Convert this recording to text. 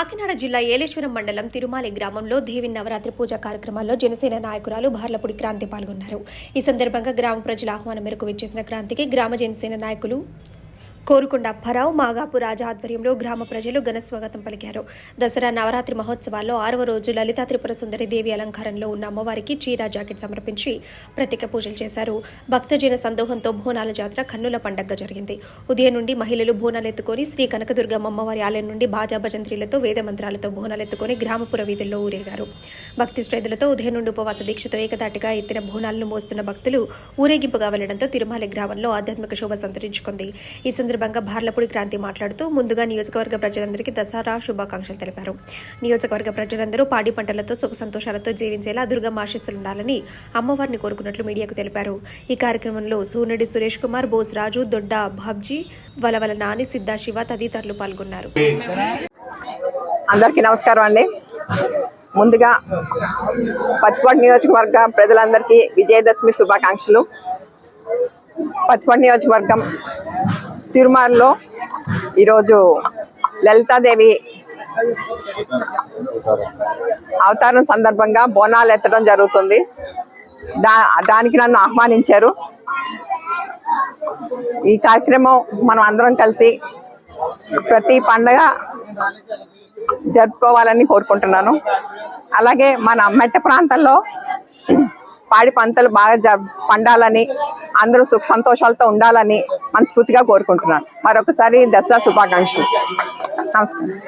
కాకినాడ జిల్లా ఏలేశ్వరం మండలం తిరుమాలి గ్రామంలో దేవి నవరాత్రి పూజ కార్యక్రమాల్లో జనసేన నాయకురాలు భార్లపూడి క్రాంతి పాల్గొన్నారు. ఈ సందర్భంగా గ్రామ ప్రజల ఆహ్వానం మేరకు విచ్చేసిన క్రాంతికి గ్రామ జనసేన నాయకులు కోరుకొండ అప్పారావు మాగాపు రాజా ఆధ్వర్యంలో గ్రామ ప్రజలు ఘన స్వాగతం పలికారు. దసరా నవరాత్రి మహోత్సవాల్లో ఆరవ రోజు లలితా త్రిపుర సుందరి దేవి అలంకారంలో ఉన్న అమ్మవారికి చీరా జాకెట్ సమర్పించి ప్రత్యేక పూజలు చేశారు. భక్తజన సందోహంతో బోనాల జాతర కన్నుల పండగ జరిగింది. ఉదయం నుండి మహిళలు బోనాలు ఎత్తుకొని శ్రీ కనకదుర్గమ్మ అమ్మవారి ఆలయం నుండి బాజా భజంత్రీలతో వేద మంత్రాలతో బోనాలు ఎత్తుకొని గ్రామపుర వీధుల్లో ఊరేగారు. భక్తి శ్రద్ధలతో ఉదయం నుండి ఉపవాస దీక్షతో ఏకదాటిగా ఎత్తిన బోనాలను మోస్తున్న భక్తులు ఊరేగింపుగా వెళ్ళడంతో తిరుమల గ్రామంలో ఆధ్యాత్మిక శోభ సంతరించుకుంది. ఈ సందర్భంగా భార్లపూడి క్రాంతి మాట్లాడుతూ ముందుగా నియోజకవర్గ ప్రజలందరికీ దసరా శుభాకాంక్షలు తెలిపారు. నియోజకవర్గ ప్రజలందరూ పాడి పంటలతో సుఖ సంతోషాలతో జీవించేలా దుర్గమ్మ ఆశీస్సులుండాలని అమ్మవారిని కోరుకున్నట్లు మీడియాకు తెలిపారు. ఈ కార్యక్రమంలో సూనడి సురేష్ కుమార్ బోస్ రాజు దొడ్డ బాబ్జీ వలవల నాని సిద్ధా శివ తదితరులు పాల్గొన్నారు. అందరికీ నమస్కారం అండి. ముందుగా పత్తిపాడు నియోజకవర్గ ప్రజలందరికీ విజయదశమి శుభాకాంక్షలు. పత్తిపాడు నియోజకవర్గం తిరుమలలో ఈరోజు లలితాదేవి అవతారం సందర్భంగా బోనాలు ఎత్తడం జరుగుతుంది. దా దానికి నన్ను ఆహ్వానించారు. ఈ కార్యక్రమం మనం అందరం కలిసి ప్రతి పండగ జరుపుకోవాలని కోరుకుంటున్నాను. అలాగే మన మెట్ట ప్రాంతంలో పాడి పంటలు బాగా జ పండాలని అందరూ సుఖ సంతోషాలతో ఉండాలని మనస్ఫూర్తిగా కోరుకుంటున్నాను. మరొకసారి దసరా శుభాకాంక్షలు. నమస్కారం.